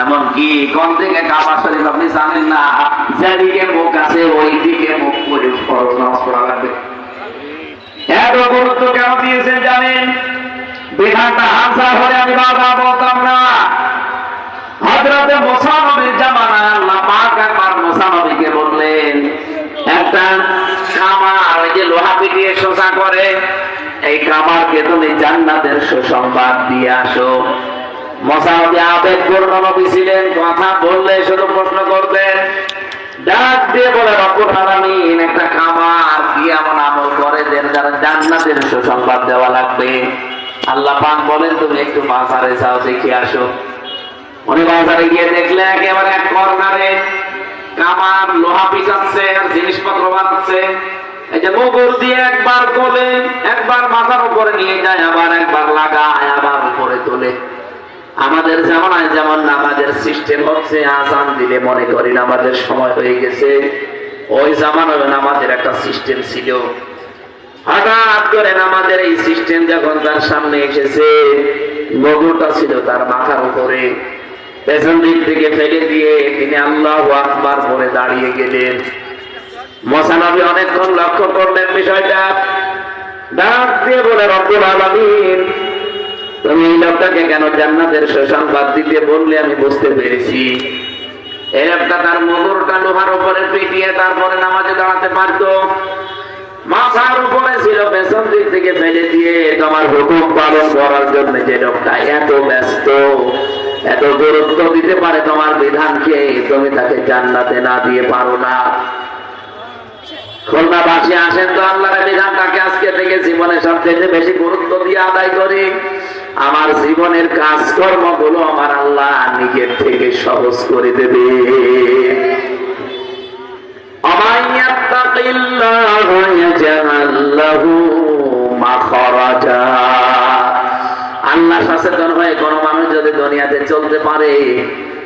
এমনকি কোন থেকে কাবা শরীফ আপনি জানেন না, যেদিকে মুখ আছে ওই দিকে মুখ করে ফরজ নামাজ পড়া লাগবে। এত গুরুত্ব কেন দিয়েছেন জানেন? বিধানটা হাসা হলে আমি বাবা বলতাম না। হজরতে মোসানবীর জামানা আল্লাহ একবার মোসানবীকে বললেন, একটা কামার যে লোহা পিটিয়ে শোষা করে, এই কামারকে তুমি জান্নাতের সুসংবাদ দিয়ে আসো। সুসংবাদ দেওয়া লাগবে? আল্লাহ বলেন, তুমি একটু বাজারে যাও, দেখে আসো। উনি বাজারে গিয়ে দেখলে একেবারে এক কর্নারে কামার লোহা পিছাচ্ছে আর জিনিসপত্র বানাচ্ছে। দিয়ে একবার তোলে, একবার মাথার উপরে নিয়ে যায়, আবার একবার লাগায়, আবার উপরে তোলে। আমাদের জামানায় যেমন নামাজের সিস্টেম হচ্ছে, আজান দিলে মনে করি নামাজের সময় হয়ে গেছে। ওই জামানায় নামাজের একটা সিস্টেম ছিল। হঠাৎ করে নামাজের এই সিস্টেম যখন তার সামনে এসেছে ছিল তার মাথার উপরে। পেছন দিক থেকে ফেলে দিয়ে তিনি আল্লাহ আকবার দাঁড়িয়ে গেলেন। মশানবী অনেকক্ষণ লক্ষ্য করলেন বিষয়টা। ডাক দিয়ে বলে, রব্বুল আলামিন লোকটাকে কেন জান্নাতের সুসংবাদ দিতে বললে আমি বুঝতে পেরেছি। এই তার মগরটা লোহার উপরে পিটিয়ে তারপরে নামাজে দাঁড়াতে পারতো। মাথার উপরে ছিল, পেছন দিক থেকে ফেলে দিয়ে তোমার হুকুম পালন করার জন্য যে লোকটা এত ব্যস্ত, এত গুরুত্ব দিতে পারে তোমার বিধানকে, তুমি তাকে জান্নাতে না দিয়ে পারো না। খুলনাবাসী আসেন তো আল্লাহ বিধান, তাকে আজকে থেকে জীবনের সবচেয়ে বেশি গুরুত্ব দিয়ে আদায় করি। আমার জীবনের কাজকর্মগুলো আমার আল্লাহ নিজের থেকে সহজ করে দেবে। আল্লাহ সচেতন হয়ে কোন মানুষ যদি দুনিয়াতে চলতে পারে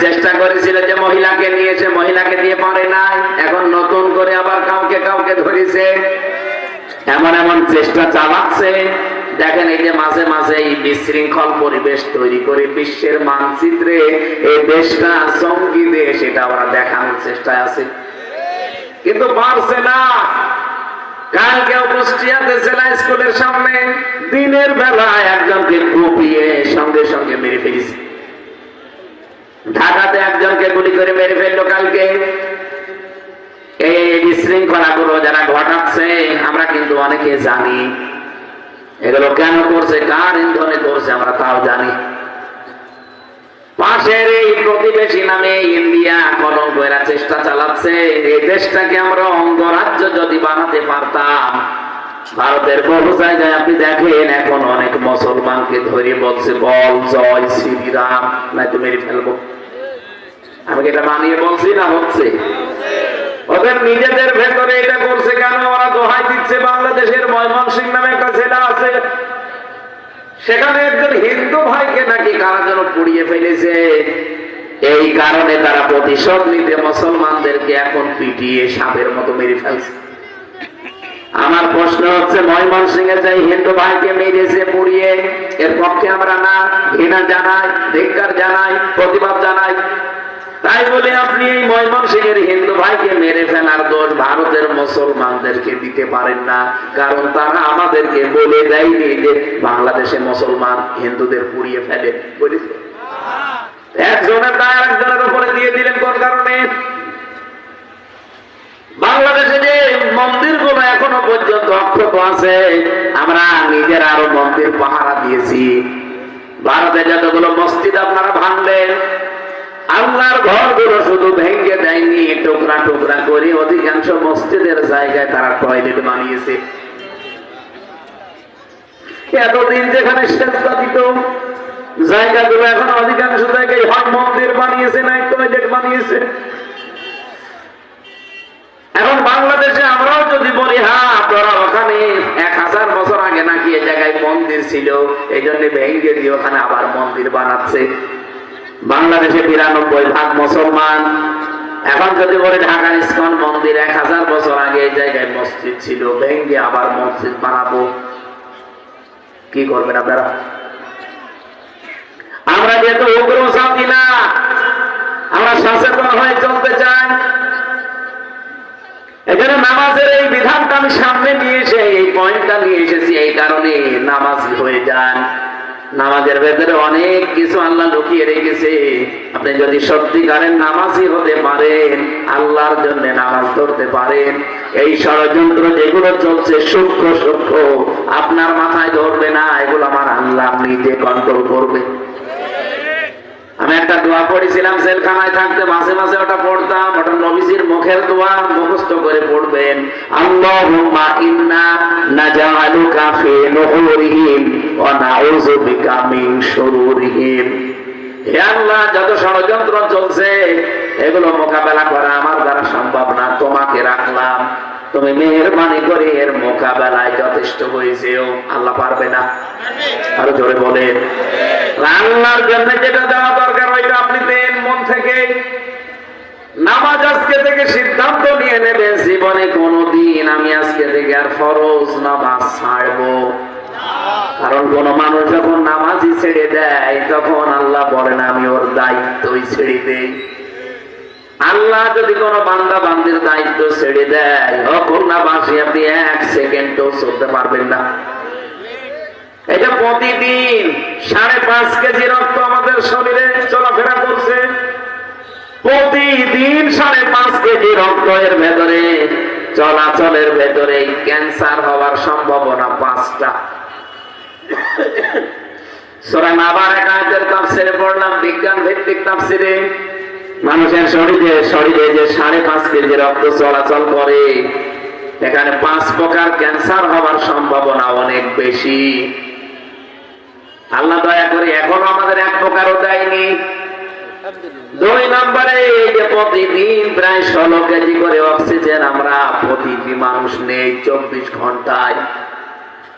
চেষ্টা করেছিল যে মহিলাকে নিয়েছে মহিলাকে দিয়ে পারে নাই। এখন নতুন করে আবার কাউকে কাউকে ধরেছে। এমন এমন চেষ্টা চালাচ্ছে। দেখেন এই যে মাঝে মাঝে এই বিশৃঙ্খল পরিবেশ তৈরি করে বিশ্বের মানচিত্রে এই দেশটা সঙ্গী দেশ এটা ওরা দেখানোর চেষ্টায় আছে। কিন্তু পারছে না। কালকে কুষ্টিয়াতে জেলা স্কুলের সামনে দিনের বেলা একজনকে কুপিয়ে সঙ্গে সঙ্গে মেরে ফেলেছে। একজনকে গুলি করে মেরে ফেলল কালকে। এই যারা ঘটাচ্ছে, আমরা কিন্তু অনেকে জানি। এগুলো কেন করছে, কার ইন্ধনে করছে, আমরা তাও জানি। পাশের এই প্রতিবেশী নামে ইন্ডিয়া কলঙ্ক এরা চেষ্টা চালাচ্ছে। এই দেশটাকে আমরা অঙ্গরাজ্য যদি বানাতে পারতাম, ভারতের বহু জায়গায় আপনি দেখেন, এখন অনেক মুসলমানকে ধরে বলছে, বল, জয় শ্রীরাম নাই তো মেরে ফেলব। আমি কি এটা বলছি না হচ্ছে? ওদের নিজেদের ভেতরে এটা করছে কেন? ওরা দোহাই দিচ্ছে বাংলাদেশের ময়মনসিং নামে একটা আছে। সেখানে একজন হিন্দু ভাইকে নাকি কারা যেন পুড়িয়ে ফেলেছে। এই কারণে তারা প্রতিশোধ নিতে মুসলমানদেরকে এখন পিটিয়ে সাপের মতো মেরে ফেলছে। আমার প্রশ্ন হচ্ছে ময়মনসিং এর যে হিন্দু ভাইকে মেরেছে, পুড়িয়ে, এর পক্ষে আমরা না ঘৃণা জানাই, ধিক্কার জানাই, প্রতিবাদ জানাই? তাই বলে আপনি এই ময়মনসিং এর হিন্দু ভাইকে মেরে ফেলার দোষ ভারতের মুসলমানদেরকে দিতে পারেন না। কারণ তারা আমাদেরকে বলে দেয়নি যে বাংলাদেশে মুসলমান হিন্দুদের পুড়িয়ে ফেলে। বলেছে একজনের দায় একজনের উপরে দিয়ে দিলেন কোন কারণে? বাংলাদেশে যে মন্দিরগুলো এখনও পর্যন্ত অক্ষত আছে, আমরা নিজের আরও মন্দির পাহারা দিয়েছি। ভারতে যতগুলো মসজিদ আপনারা ভাঙলেন আল্লাহর ঘরগুলো শুধু ভেঙে দেয়নি, টুকরা টুকরা করে অধিকাংশ মসজিদের জায়গায় তারা টয়লেট বানিয়েছে। এতদিন যেখানে সেজদা দিত, জায়গাগুলো এখন অধিকাংশ জায়গায় হট মন্দির বানিয়েছে না টয়লেট বানিয়েছে। এখন বাংলাদেশে আমরাও যদি বলি হ্যাঁ আপনারা ওখানে এক হাজার বছর আগে নাকি এ জায়গায় মন্দির ছিল, এই জন্য ভেঙে দিয়ে ওখানে আবার মন্দির বানাচ্ছে। বাংলাদেশে বিরানব্বই ভাগ মুসলমান। এখন যদি বলে ঢাকার ইস্কন মন্দির এক হাজার বছর আগে এই জায়গায় মসজিদ ছিল, ভেঙ্গে আবার মসজিদ বানাবো। কি করবেন আপনারা? আমরা যেহেতু উগ্র শান্তি না, আমরা সচেতন হয়ে চলতে চাই। এখানে নামাজের এই বিধানটা আমি সামনে নিয়ে এসে, এই পয়েন্টটা নিয়ে এসেছি, এই কারণে নামাজ হয়ে যান। নামাজের ভেতরে অনেক কিছু আল্লাহ লুকিয়ে রেখেছে। আপনি যদি সত্যিকারের নামাজি হতে পারেন, আল্লাহর জন্য নামাজ ধরতে পারেন। এই ষড়যন্ত্র যেগুলো চলছে, সূক্ষ্ম সূক্ষ্ম, আপনার মাথায় ধরবে না, এগুলো আমার আল্লাহ নিজে কন্ট্রোল করবে। আমি একটা দোয়া পড়েছিলাম, জেলখানায় থাকতে মাঝে মাঝে ওটা পড়তাম, ওটা নবীজির মুখের দোয়া মুখস্থ করে পড়বেন। আল্লাহুম্মা ইন্না নাজআলুকা ফি নুহুরিহিম ষড়যন্ত্র চলছে, এগুলো মোকাবেলা করা আমার দ্বারা সম্ভব না, তোমাকে রাখলাম। তুমি মেহরবানি করে এর মোকাবেলায় যথেষ্ট আল্লাহ পারবে না। আরও জোরে বলেন। জন্য যেটা দেওয়া দরকার, ওইটা আপনি দেন মন থেকে। নামাজ আজকে থেকে সিদ্ধান্ত নিয়ে জীবনে কোনদিন আমি আজকে থেকে আর ফরজ নামাজ ছাড়বো। কারণ কোন মানুষ যখন নামাজই ছেড়ে দেয়, তখন আল্লাহ বলেন, আমি ওর দায়িত্বই ছেড়ে দেই। আল্লাহ যদি কোন বান্দা বান্দির দায়িত্ব ছেড়ে দেয় অকন্যা বাসী আপনি এক সেকেন্ডও চলতে পারবেন না। এটা প্রতিদিন সাড়ে পাঁচ কেজি রক্ত আমাদের শরীরে চলাফেরা করছে। প্রতিদিন সাড়ে পাঁচ কেজি রক্ত এর ভেতরে, চলাচলের ভেতরে ক্যান্সার হওয়ার সম্ভাবনা পাঁচটা সোরা আয়াতের তাফসিরে পড়লাম বিজ্ঞান ভিত্তিক তাফসিরে। মানুষের শরীরে শরীরে যে সাড়ে পাঁচ কেজি রক্ত চলাচল করে, এখানে পাঁচ প্রকার ক্যান্সার হওয়ার সম্ভাবনা অনেক বেশি। আল্লাহ দয়া করে এখনও আমাদের এক প্রকারও দেয়নি। দুই নম্বরে যে প্রতিদিন প্রায় ষোলো কেজি করে অক্সিজেন আমরা প্রতিটি মানুষ নেই, চব্বিশ ঘন্টায়।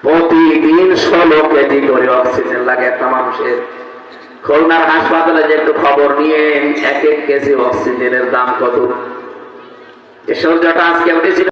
প্রতিদিন ষোলো কেজি করে অক্সিজেন লাগে একটা মানুষের। খুলনার হাসপাতালে যে একটু খবর নিয়ে এক এক কেজি অক্সিজেনের দাম কত? সূর্যটা আজকে উঠেছিল